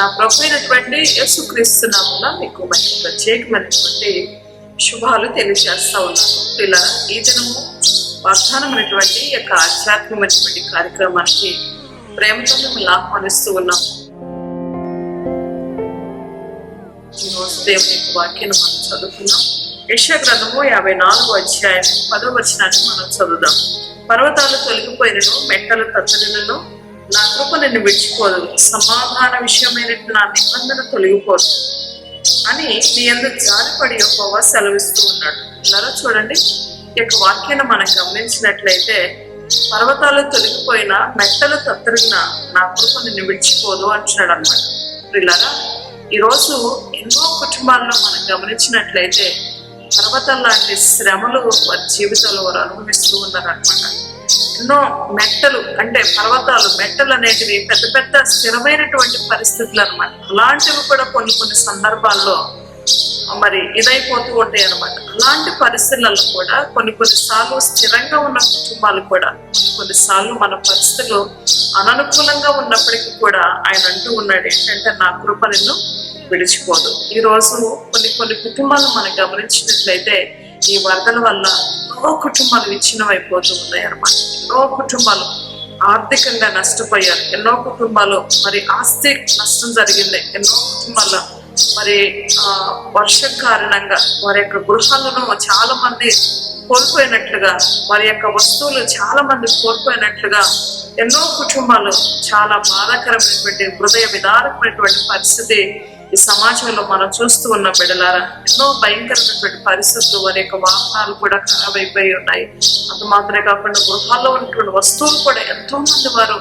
నా ప్రభు అయినటువంటి యేసుక్రీస్తునామున మీకు మంచి ప్రత్యేకమైనటువంటి శుభాలు తెలియజేస్తా ఉన్నాను. ఇలా ఈ దినము వాగ్దానమైనటువంటి యొక్క ఆధ్యాత్మికమైనటువంటి కార్యక్రమానికి ప్రేమతో మిమ్మల్ని ఆహ్వానిస్తూ ఉన్నాము. ఈరోజు దేవుని యొక్క వాక్యాన్ని మనం చదువుతున్నాం యెషయా గ్రంథము యాభై నాలుగు అధ్యాయం పదో వచనాన్ని మనం చదువుదాం. పర్వతాలు తొలగిపోయినను మెట్టలు తత్తలను నా కృప నిన్ను విడిచిపోదు. సమాధాన విషయమైనట్టు నా నిబంధన తొలగిపోదు. అని నీ ఎందుకు జారిపడి యొక్క సెలవిస్తూ ఉన్నాడు. ఇలా చూడండి? ఈ యొక్క వాక్యాన్ని మనం గమనించినట్లయితే పర్వతాలు తొలగిపోయినా మెట్టలు తత్తరిన నా కృప నిన్ను విడిచిపోదు అంటున్నాడు అనమాట పిల్లరా ఈరోజు ఎన్నో కుటుంబాల్లో మనం గమనించినట్లయితే పర్వతం లాంటి శ్రమలు వారి జీవితంలో వారు అనుభవిస్తూ ఉన్నారనమాట ఎన్నో మెట్టలు అంటే పర్వతాలు మెట్టలు అనేటివి పెద్ద పెద్ద స్థిరమైనటువంటి పరిస్థితులు అనమాట అలాంటివి కూడా కొన్ని కొన్ని సందర్భాల్లో మరి ఇదైపోతూ ఉంటాయి అనమాట అలాంటి పరిస్థితులలో కూడా కొన్ని కొన్నిసార్లు స్థిరంగా ఉన్న కుటుంబాలు కూడా కొన్ని కొన్నిసార్లు మన పరిస్థితులు అననుకూలంగా ఉన్నప్పటికీ కూడా ఆయన అంటూ ఉన్నాడు ఏంటంటే నా కృప నిన్ను విడిచిపోదు. ఈ రోజు కొన్ని కొన్ని కుటుంబాలు మనం గమనించినట్లయితే ఈ వరదల వల్ల ఎన్నో కుటుంబాలు విచ్ఛిన్నం అయిపోతూ ఉన్నాయి అన్నమాట. ఎన్నో కుటుంబాలు ఆర్థికంగా నష్టపోయారు. ఎన్నో కుటుంబాలు మరి ఆస్తి నష్టం జరిగింది. ఎన్నో కుటుంబాల్లో మరి ఆ వర్షం కారణంగా వారి యొక్క గృహాలను చాలా మంది కోల్పోయినట్లుగా వారి యొక్క వస్తువులు చాలా మంది కోల్పోయినట్లుగా ఎన్నో కుటుంబాలు చాలా బాధాకరమైనటువంటి హృదయ విదారకమైనటువంటి పరిస్థితి ఈ సమాజంలో మనం చూస్తూ ఉన్న బిడలారా ఎన్నో భయంకరమైనటువంటి పరిస్థితులు వారి యొక్క వాహనాలు కూడా ఖరాబ్ అయిపోయి ఉన్నాయి. అంత మాత్రమే కాకుండా గృహాల్లో ఉన్నటువంటి వస్తువులు కూడా ఎంతో మంది వారు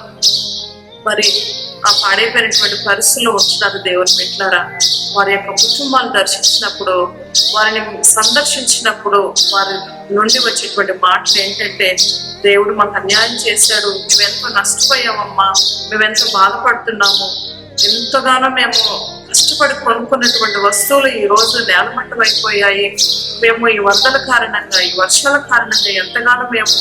మరి ఆ పాడైపోయినటువంటి పరిస్థితుల్లో వచ్చినారు దేవుని పెట్టినారా వారి యొక్క కుటుంబాలు దర్శించినప్పుడు వారిని సందర్శించినప్పుడు వారి నుండి వచ్చేటువంటి మాటలు ఏంటంటే దేవుడు మాకు అన్యాయం చేశాడు. మేమెంతో నష్టపోయామమ్మా. మేమెంతో బాధపడుతున్నాము. ఎంతగానో మేము కష్టపడి కొనుక్కున్నటువంటి వస్తువులు ఈ రోజు నేలమట్టం అయిపోయాయి. మేము ఈ వరదల కారణంగా ఈ వర్షాల కారణంగా ఎంతగానో మేము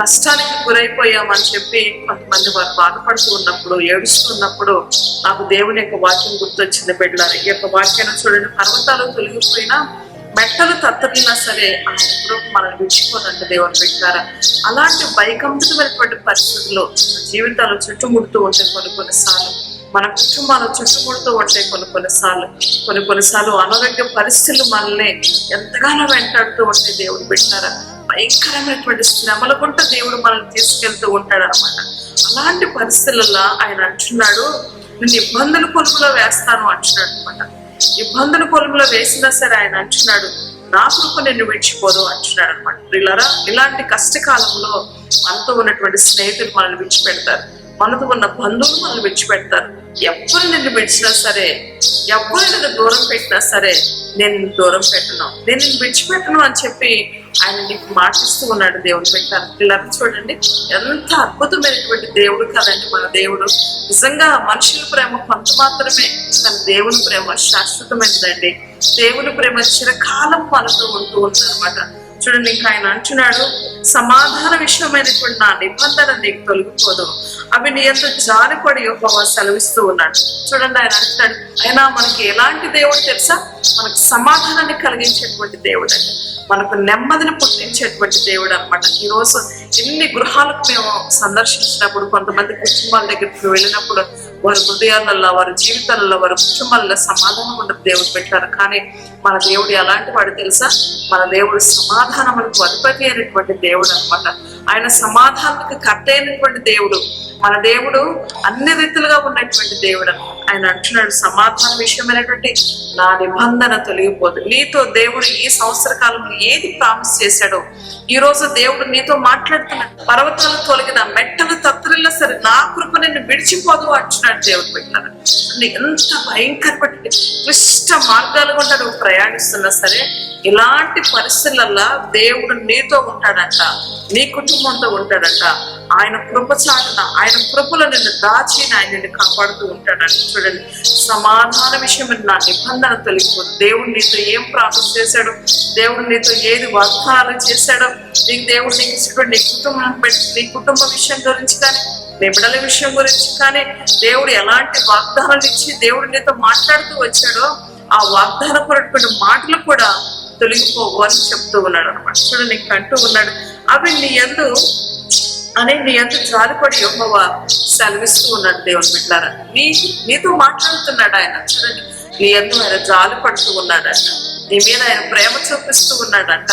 నష్టానికి గురైపోయామని చెప్పి కొంతమంది వారు బాధపడుతూ ఉన్నప్పుడు ఏడుస్తున్నప్పుడు నాకు దేవుని యొక్క వాక్యం గుర్తొచ్చింది బిడ్డలారు ఈ యొక్క వాక్యాన్ని చూడండి. పర్వతాలు తొలగిపోయినా మెట్టలు తత్తలినా సరే ఆయన కృప మనం విడిచిపోదంట దేవుని పెట్టారా అలాంటి భయకంపితమైనటువంటి పరిస్థితుల్లో జీవితాలు చుట్టుముడుతూ ఉంటాయి కొన్ని కొన్నిసార్లు మన కుటుంబాలు చుట్టుముడుతూ ఉంటాయి కొన్ని కొన్నిసార్లు. కొన్ని కొన్నిసార్లు అనారోగ్య పరిస్థితులు మనల్ని ఎంతగానో వెంటాడుతూ ఉంటాయి దేవుడు పెట్టారా భయంకరమైనటువంటి శ్రమల గుంట దేవుడు మనల్ని తీసుకెళ్తూ ఉంటాడు అనమాట అలాంటి పరిస్థితులలో ఆయన అంటున్నాడు నేను ఇబ్బందుల కొలుపులో వేస్తాను అంటున్నాడు అనమాట ఇబ్బందుల కొలుపులో వేసినా సరే ఆయన అంటున్నాడు నా కృప నిన్ను విడిచిపోదు అంటున్నాడు అనమాట పిల్లరా ఇలాంటి కష్టకాలంలో మనతో ఉన్నటువంటి స్నేహితులు మనల్ని విడిచిపెడతారు. మనతో ఉన్న బంధువులు మనల్ని విడిచిపెడతారు. ఎవరు నిన్ను విడిచినా సరే ఎవరు నిన్ను దూరం పెట్టినా సరే నేను నిన్ను దూరం పెట్టను. నేను నిన్ను విడిచిపెట్టను అని చెప్పి ఆయన నీకు మాటిస్తూ ఉన్నాడు దేవుడు పెట్టారు. పిల్లలు చూడండి ఎంత అద్భుతమైనటువంటి దేవుడు కదండి మన దేవుడు. నిజంగా మనుషుల ప్రేమ కొంత మాత్రమే కానీ దేవుని ప్రేమ శాశ్వతమైనదండి. దేవుని ప్రేమ చిరకాలం మనతో ఉంటూ ఉంది చూడండి ఇంకా ఆయన అంటున్నాడు సమాధాన విషయమైనటువంటి నా నిబంధన నీకు తొలగిపోదు. అవి నీ యొక్క జారిపడి యొక్క సెలవిస్తూ ఉన్నాడు. చూడండి ఆయన అంటున్నాడు అయినా మనకి ఎలాంటి దేవుడు తెలుసా? మనకు సమాధానాన్ని కలిగించేటువంటి దేవుడు అండి. మనకు నెమ్మదిని పుట్టించేటువంటి దేవుడు అనమాట ఈ రోజు ఎన్ని గృహాలకు మేము సందర్శించినప్పుడు కొంతమంది కుటుంబాల దగ్గరికి వెళ్ళినప్పుడు వారి హృదయాలలో వారి జీవితాలలో వారి కుటుంబాలలో సమాధానం ఉన్న దేవుడు పెట్టారు. కానీ మన దేవుడు ఎలాంటి వాడు తెలుసా? మన దేవుడు సమాధానములకు అధిపతి అయినటువంటి దేవుడు అనమాట ఆయన సమాధానానికి కర్త అయినటువంటి దేవుడు. మన దేవుడు అన్ని రీతులుగా ఉన్నటువంటి దేవుడు. ఆయన అంటున్నాడు సమాధాన విషయమైనటువంటి నా నిబంధన తొలగిపోదు. నీతో దేవుడు ఈ సంవత్సర కాలంలో ఏది ప్రామిస్ చేశాడో ఈ రోజు దేవుడు నీతో మాట్లాడుతున్నాడు పర్వతాలు తొలగిన మెట్టలు తత్రిల్లా సరే నా కృప నిన్ను విడిచిపోదు అంటున్నాడు దేవుడు పెట్టాడు ఎంత భయంకరపడి క్లిష్ట మార్గాలు గుండా నువ్వు ప్రయాణిస్తున్నా సరే ఇలాంటి పరిస్థితులలో దేవుడు నీతో ఉంటాడంట. నీ కుటుంబంతో ఉంటాడంట. ఆయన కృప చాటున ఆయన కృపలో నిన్ను దాచి ఆయన నిన్ను కాపాడుతూ ఉంటాడంట. చూడండి సమాధాన విషయం నా నిబంధన తొలగిపోదు. దేవుడు నీతో ఏం ప్రార్థన చేశాడు దేవుడు నీతో ఏది వాగ్దానాలు చేశాడో నీకు దేవుడు నీకు ఇచ్చినటువంటి నీ కుటుంబం పెట్టి నీ కుటుంబ విషయం గురించి కానీ నీ బిడ్డల విషయం గురించి కానీ దేవుడు ఎలాంటి వాగ్దానాలు ఇచ్చి దేవుడు నీతో మాట్లాడుతూ వచ్చాడో ఆ వాగ్దానపరటువంటి మాటలు కూడా తొలగిపోవు అని చెప్తూ ఉన్నాడు అనమాట చూడు నీకు అంటూ ఉన్నాడు. అవి నీ ఎందు అనే నీ అంత జాలిపడి యెహోవ సెలవిస్తూ ఉన్నాడు దేవుని బిడ్డారా. నీ నీతో మాట్లాడుతున్నాడు ఆయన. చూడండి నీ ఎందు ఆయన జాలి పడుతూ ఉన్నాడంట. నీ మీద ఆయన ప్రేమ చూపిస్తూ ఉన్నాడంట.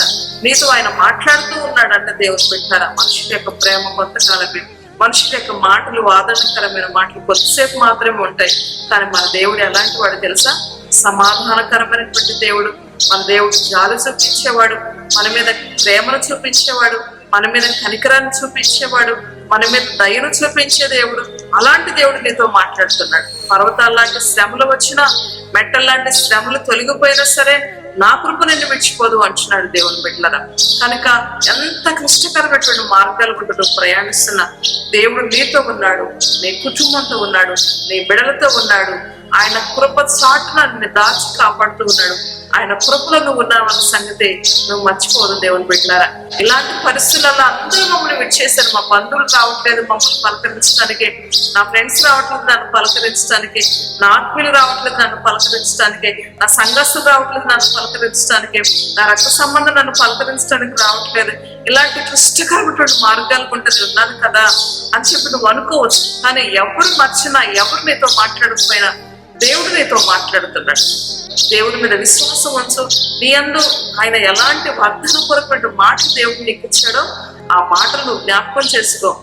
నీతో ఆయన మాట్లాడుతూ ఉన్నాడంట దేవుని బిడ్డారా. మనుషుల యొక్క ప్రేమ కొంతకాలమే మనుషుల యొక్క మాటలు ఆదరణకరమైన మాటలు కొద్దిసేపు మాత్రమే ఉంటాయి. కానీ మన దేవుడు ఎలాంటి వాడు తెలుసా? సమాధానకరమైనటువంటి దేవుడు. మన దేవుడు జాలు చూపించేవాడు మన మీద ప్రేమను చూపించేవాడు మన మీద కనికరాన్ని చూపించేవాడు మన మీద దయను చూపించే దేవుడు. అలాంటి దేవుడు నీతో మాట్లాడుతున్నాడు. పర్వతాల లాంటి శ్రమలు వచ్చినా మెట్టల లాంటి శ్రమలు తొలగిపోయినా సరే నా కృప నిన్ను విడిచిపోదు అంటున్నాడు దేవుని బిడ్డలరా. కనుక ఎంత క్లిష్టకరమైనటువంటి మార్గాలు గుండా ప్రయాణిస్తున్న దేవుడు నీతో ఉన్నాడు నీ కుటుంబంతో ఉన్నాడు నీ బిడలతో ఉన్నాడు. ఆయన కృప చాటున నిన్ను దాచి కాపాడుతూ ఉన్నాడు. ఆయన కృపలో నువ్వు ఉన్నావన్న సంగతి నువ్వు మర్చిపోదు దేవుని బిడ్డారా ఇలాంటి పరిస్థితులలో అందరూ మమ్మల్ని విడిచేశారు. మా బంధువులు రావట్లేదు మమ్మల్ని పలకరించడానికి. నా ఫ్రెండ్స్ రావట్లేదు నన్ను పలకరించడానికి. నా ఆత్మీయులు రావట్లేదు నన్ను పలకరించడానికి. నా సంఘస్థులు రావట్లేదు నన్ను పలకరించడానికి. నా రక్త సంబంధం నన్ను పలకరించడానికి రావట్లేదు. ఇలాంటి క్లిష్టకరమైనటువంటి మార్గాలు ఉంటుంది ఉన్నాను కదా అని చెప్పి నువ్వు అనుకోవచ్చు. కానీ ఎవరు మర్చినా ఎవరు నీతో మాట్లాడకపోయినా దేవుడు నీతో మాట్లాడుతున్నాడు. దేవుడి మీద విశ్వాసం ఉంచు. నీ అందు ఆయన ఎలాంటి వాగ్దానం మాట దేవుడు నీకు ఇచ్చాడో ఆ మాటను జ్ఞాపకం చేసుకో.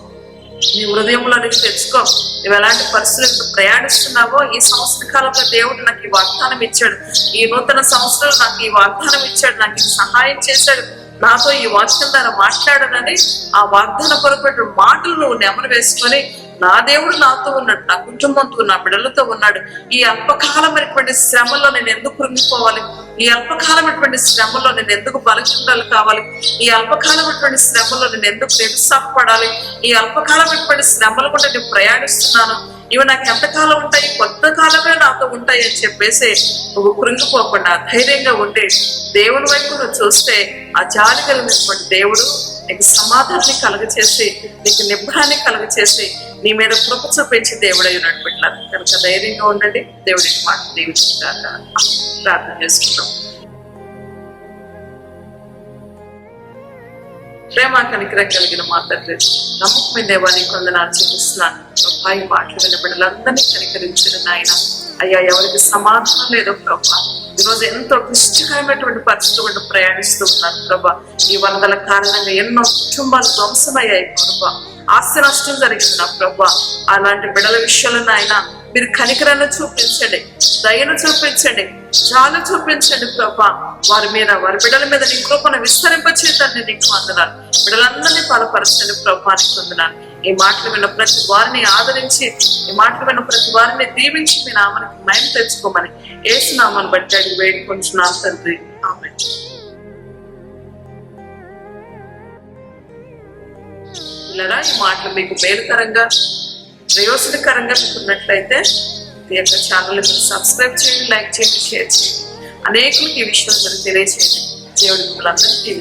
నీ హృదయంలోనికి తెచ్చుకో నువ్వు ఎలాంటి పరిస్థితులు ప్రయాణిస్తున్నావో ఈ సంవత్సర కాలంలో దేవుడు నాకు ఈ వాగ్దానం ఇచ్చాడు. ఈ నూతన సంవత్సరంలో నాకు ఈ వాగ్దానం ఇచ్చాడు. నాకు సహాయం చేశాడు. నాతో ఈ వాక్యం ద్వారా మాట్లాడనని ఆ వాగ్దాన పొరపడిన మాటలు నువ్వు నెమరు వేసుకొని నా దేవుడు నాతో ఉన్నాడు నా కుటుంబంతో నా బిడ్డలతో ఉన్నాడు. ఈ అల్పకాలమైనటువంటి శ్రమలో నేను ఎందుకు కృంగిపోవాలి? ఈ అల్పకాలమైనటువంటి శ్రమలో నేను ఎందుకు బలచుండాలి కావాలి? ఈ అల్పకాలమైనటువంటి శ్రమలో నేను ఎందుకు నిరుత్సాహపడాలి ఈ అల్పకాలమైనటువంటి శ్రమలు కూడా నేను ప్రయాణిస్తున్నాను. ఇవి నాకు ఎంతకాలం ఉంటాయి? కొత్త కాలమే నాతో ఉంటాయి అని చెప్పేసి నువ్వు కృంగిపోకుండా ధైర్యంగా ఉండే దేవుని వైపు నువ్వు చూస్తే ఆ జాలి కలిగినటువంటి దేవుడు నీకు సమాధానాన్ని కలుగచేసి నీకు నిబ్బరాన్ని కలుగచేసి నీ మీద కృప చూపించి దేవుడై ఉన్నట్టు కనుక ధైర్యంగా ఉండండి. దేవుడికి మాట దీవించాక ప్రార్థన చేసుకుంటాం ప్రేమ కనికరం కలిగిన మా తండ్రి నమ్మకమైన దేవాన్ని కొందనాలు చూపిస్తున్నాను. ప్రభా మాటలు విన్న బిడ్డలందరినీ కనికరించిన నాయన. అయ్యా ఎవరికి సమాధానం లేదో ప్రభావం ఈరోజు ఎంతో క్లిష్టకరమైనటువంటి పరిస్థితులు గుండా ప్రయాణిస్తూ ఉన్నారు ప్రభా. ఈ వరదల కారణంగా ఎన్నో కుటుంబాలు ధ్వంసమయ్యాయి ప్రభా. ఆస్తి నష్టం జరిగింది నా ప్రభా? అలాంటి బిడల విషయంలో నాయన మీరు కనికరాన్ని చూపించండి దయను చూపించండి చాలా చూపించండి ప్రభా. వారి మీద వారి బిడ్డల మీద నీ కృపను విస్తరింపచేతండి నీకు వందనాలు. బిడ్డలందరినీ బలపరచండి ప్రభా నీకు వందనాలు. ఈ మాటలు విన్న ప్రతి వారిని ఆదరించి ఈ మాటలు విన్న ప్రతి వారిని దీవించి మీ నామానికి మయం తెచ్చుకోమని ఏసునామాను బట్టి అడిగి వేడుకుంటున్నాను తండ్రి. ఆమె పిల్లరా ఈ మాటలు మీకు మేలుకరంగా ప్రయోజనకరంగా మీకు ఉన్నట్లయితే ఈ యొక్క ఛానల్ సబ్స్క్రైబ్ చేయండి లైక్ చేయండి షేర్ చేయండి. అనేకులకి ఈ విషయం గురించి తెలియజేయండి దేవుడి మిమ్మల్ని అందరికీ